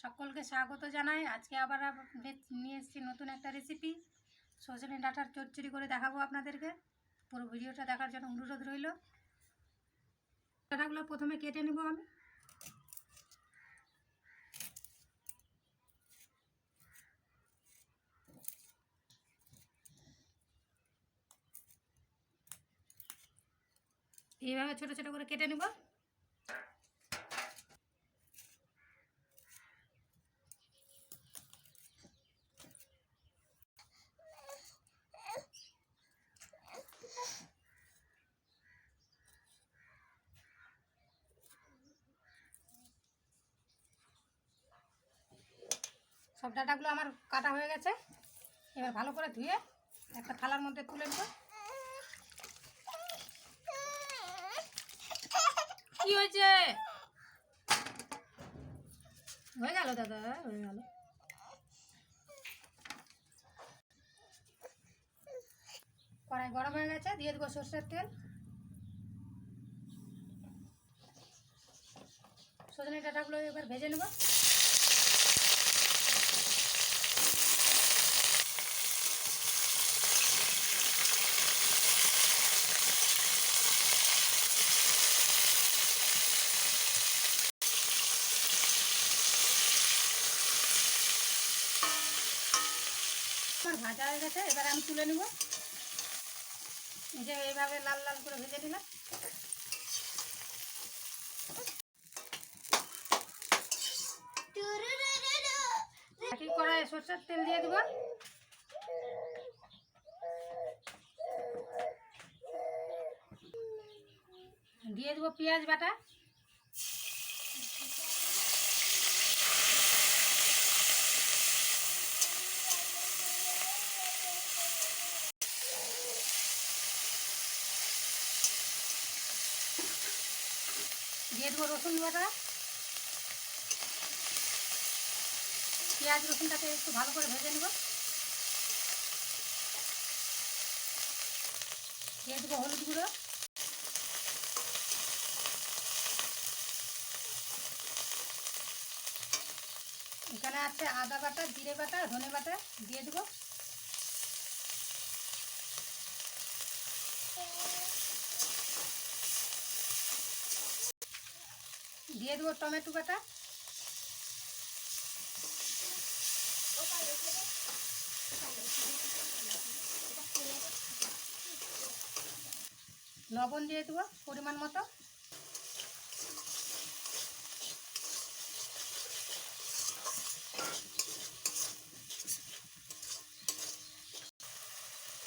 সকলকে স্বাগত জানাই। আজকে আবার নিয়ে এসেছি নতুন একটা রেসিপি সজনে ডাঁটার চচ্চড়ি করে দেখাবো আপনাদেরকে। পুরো ভিডিওটা দেখার জন্য অনুরোধ রইল। ডাঁটাগুলো প্রথমে কেটে নেব আমি। এইভাবে ছোট ছোট করে কেটে নেব। সব ডাটাগুলো আমার কাটা হয়ে গেছে। এবার ভালো করে ধুয়ে একটা থালার মধ্যে তুলে নেব। কি হয়েছে? হয়ে গেল দাদা, হয়ে গেল। কড়াই গরম হয়ে গেছে, দিয়ে দেবো সর্ষের তেল। সজনে ডাটাগুলো এবার ভেজে নেব। আমার ভাজা হয়ে গেছে, এবার আমি তুলে নেব। যে এইভাবে লাল লাল করে ভেজে কড়াই সরষের তেল দিয়ে দেবো। দিয়ে দেবো পেঁয়াজ বাটা। দিয়ে দেবো রসুন বাটা। পেঁয়াজ রসুনটাকে একটু ভালো করে ভেজে নেব। দিয়ে দেবো হলুদ গুঁড়ো। এখানে আছে আদা বাটা, জিরে বাটা, ধনে বাটা দিয়ে দেবো। দিয়ে দেবো টমেটো বাটা। লবণ দিয়ে দেবো পরিমাণ মতো।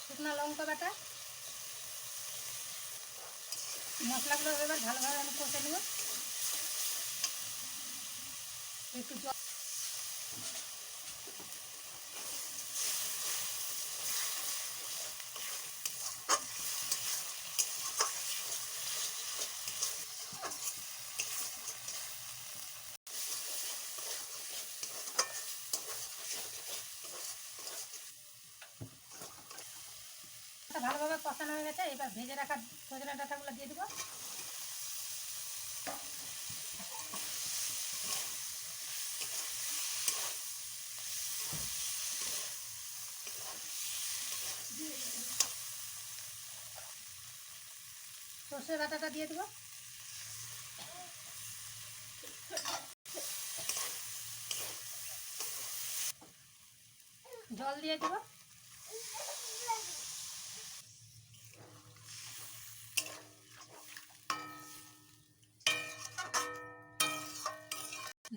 শুকনো লঙ্কা বাটা। মশলাগুলো এবার ভালোভাবে আমি কষে নেব। একটু জল ভালোভাবে কষানো হয়ে গেছে এবার ভেজে রাখা সজনে ডাঁটাগুলো দিয়ে দেবো। সর্ষে বাটাটা দিয়ে দেবো। জল দিয়ে দেবো।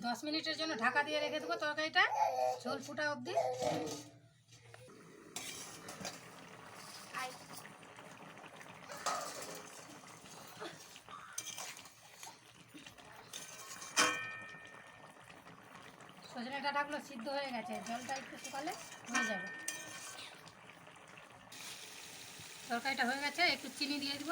দশ মিনিটের জন্য ঢাকা দিয়ে রেখে দেবো তরকারিটা, ঝোল ফুটা অবধি সজনে ডাঁটাগুলো সিদ্ধ হয়ে গেছে, জলটা একটু শুকালে হয়ে যাবে। তরকারিটা হয়ে গেছে, একটু চিনি দিয়ে দিব।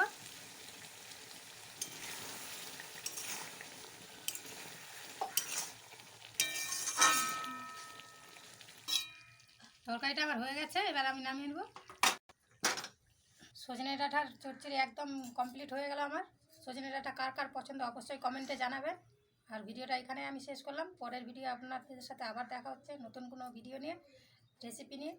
তরকারিটা আমার হয়ে গেছে, এবার আমি নামিয়ে নেব। সজনে ডাঁটার চচ্চড়ি একদম কমপ্লিট হয়ে গেল আমার। সজনে ডাঁটা কার কার পছন্দ অবশ্যই কমেন্টে জানাবেন। আর ভিডিওটা এখানে আমি শেষ করলাম। পরের ভিডিও আপনাদের সাথে আবার দেখা হচ্ছে। নতুন কোনো ভিডিও নিয়ে রেসিপি নিয়ে।